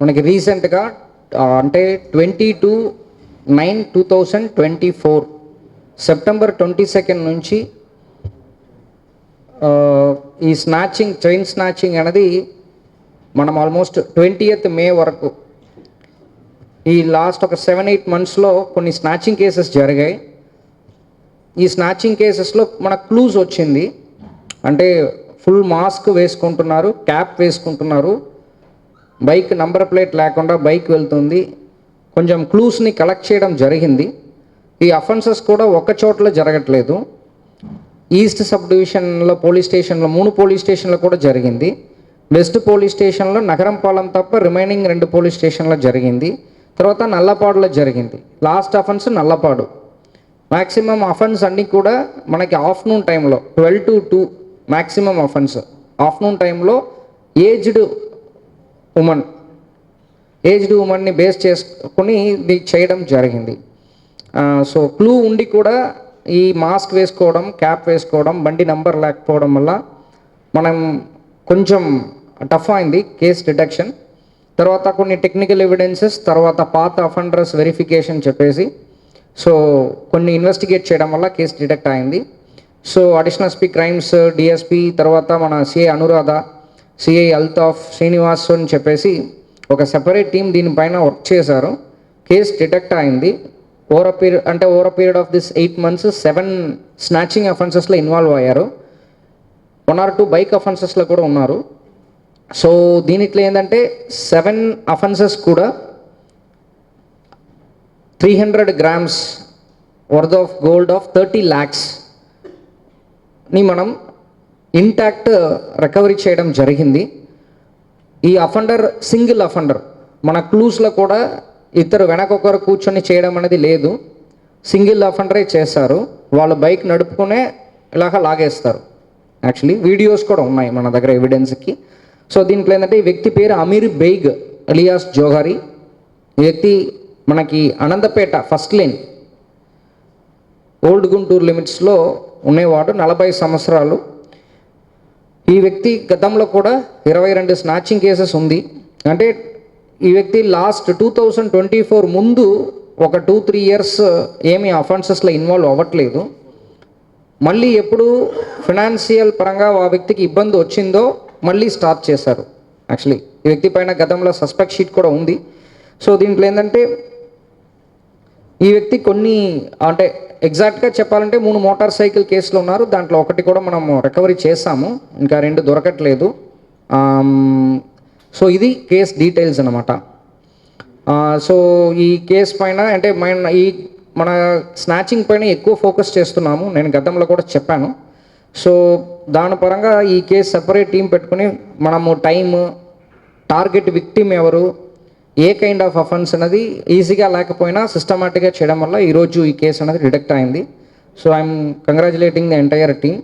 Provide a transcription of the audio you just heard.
మనకి రీసెంట్గా అంటే twenty two nine two thousand twenty four September twenty second నుంచి ఈ స్నాచింగ్ చైన్ స్నాచింగ్ అనేది మనం ఆల్మోస్ట్ ట్వంటీయత్ మే వరకు ఈ లాస్ట్ ఒక సెవెన్ ఎయిట్ మంత్స్లో కొన్ని స్నాచింగ్ కేసెస్ జరిగాయి. ఈ స్నాచింగ్ కేసెస్లో మన క్లూజ్ వచ్చింది. అంటే ఫుల్ మాస్క్ వేసుకుంటున్నారు క్యాప్ వేసుకుంటున్నారు. బైక్ నంబర్ ప్లేట్ లేకుండా బైక్ వెళ్తుంది. కొంచెం క్లూస్ని కలెక్ట్ చేయడం జరిగింది. ఈ అఫెన్సెస్ కూడా ఒక చోట్ల జరగట్లేదు. ఈస్ట్ సబ్ డివిజన్లో పోలీస్ స్టేషన్లో మూడు పోలీస్ స్టేషన్లో కూడా జరిగింది. వెస్ట్ పోలీస్ స్టేషన్లో నగరంపాలెం తప్ప రిమైనింగ్ రెండు పోలీస్ స్టేషన్లో జరిగింది. తర్వాత నల్లపాడులో జరిగింది. Last offence Nallapadu. Maximum offence అన్నీ కూడా మనకి ఆఫ్టర్నూన్ టైంలో twelve to two maximum offence. Afternoon టైంలో ఏజ్డ్ ఉమెన్ ఏజ్డ్ ఉమెన్ని బేస్ చేసుకుని ఇది చేయడం జరిగింది. సో క్లూ ఉండి కూడా ఈ మాస్క్ వేసుకోవడం క్యాప్ వేసుకోవడం బండి నంబర్ లేకపోవడం వల్ల మనం కొంచెం టఫ్ అయింది కేస్ డిటెక్షన్ తర్వాత కొన్ని టెక్నికల్ ఎవిడెన్సెస్ తర్వాత పాత అఫెండర్స్ వెరిఫికేషన్ చెప్పేసి సో కొన్ని ఇన్వెస్టిగేట్ చేయడం వల్ల కేసు డిటెక్ట్ అయింది. So additional SP crimes DSP తర్వాత మన సిఐ అనురాధ సిఐ అల్తాఫ్ శ్రీనివాస్ అని చెప్పేసి ఒక సెపరేట్ టీం దీనిపైన వర్క్ చేశారు. కేసు డిటెక్ట్ అయింది. ఓవర్ పీరియడ్ అంటే over period of this eight months seven snatching అఫెన్సెస్లో involve అయ్యారు. వన్ ఆర్ టూ బైక్ అఫెన్సెస్లో కూడా ఉన్నారు. సో దీనిట్లో ఏంటంటే సెవెన్ అఫెన్సెస్ కూడా three hundred grams worth of gold of thirty ల్యాక్స్ని మనం ఇంటాక్ట్ రికవరీ చేయడం జరిగింది. ఈ అఫెండర్ సింగిల్ అఫెండర్ మన క్లూస్లో కూడా ఇద్దరు వెనకొకరు కూర్చొని చేయడం అనేది లేదు. సింగిల్ అఫెండరే చేస్తారు వాళ్ళు బైక్ నడుపుకునే ఇలాగ లాగేస్తారు. యాక్చువల్లీ వీడియోస్ కూడా ఉన్నాయి మన దగ్గర ఎవిడెన్స్కి సో దీంట్లో ఏంటంటే ఈ వ్యక్తి పేరు అమీర్ బెయిగ్ అలియాస్ జోహారి. ఈ వ్యక్తి మనకి Anantapeta first lane old Guntur లిమిట్స్లో ఉండేవాడు నలభై సంవత్సరాలు. ఈ వ్యక్తి గతంలో కూడా ఇరవై రెండు స్నాచింగ్ కేసెస్ ఉంది. అంటే ఈ వ్యక్తి last two thousand twenty four ముందు ఒక టూ త్రీ ఇయర్స్ ఏమీ అఫెన్సెస్లో ఇన్వాల్వ్ అవ్వట్లేదు. మళ్ళీ ఎప్పుడు ఫినాన్షియల్ పరంగా ఆ వ్యక్తికి ఇబ్బంది వచ్చిందో మళ్ళీ స్టార్ట్ చేశారు. యాక్చువల్లీ ఈ వ్యక్తి పైన గతంలో సస్పెక్ట్ షీట్ కూడా ఉంది. సో దీంట్లో ఏంటంటే ఈ వ్యక్తి కొన్ని అంటే ఎగ్జాక్ట్గా చెప్పాలంటే మూడు మోటార్ సైకిల్ కేసులు ఉన్నారు. దాంట్లో ఒకటి కూడా మనము రికవరీ చేసాము ఇంకా రెండు దొరకట్లేదు. సో ఇది కేస్ డీటెయిల్స్ అనమాట సో ఈ కేస్ పైన అంటే మన ఈ మన స్నాచింగ్ పైన ఎక్కువ ఫోకస్ చేస్తున్నాము. నేను గతంలో కూడా చెప్పాను. సో దాని పరంగా ఈ కేసు సెపరేట్ టీం పెట్టుకుని మనము టైమ్ టార్గెట్ విక్టిమ్ ఎవరు ఏ కైండ్ ఆఫ్ అఫెన్స్ అనేది ఈజీగా లేకపోయినా సిస్టమేటిక్గా చేయడం వల్ల ఈరోజు ఈ కేసు అనేది డిటెక్ట్ అయింది. So I'm congratulating the entire team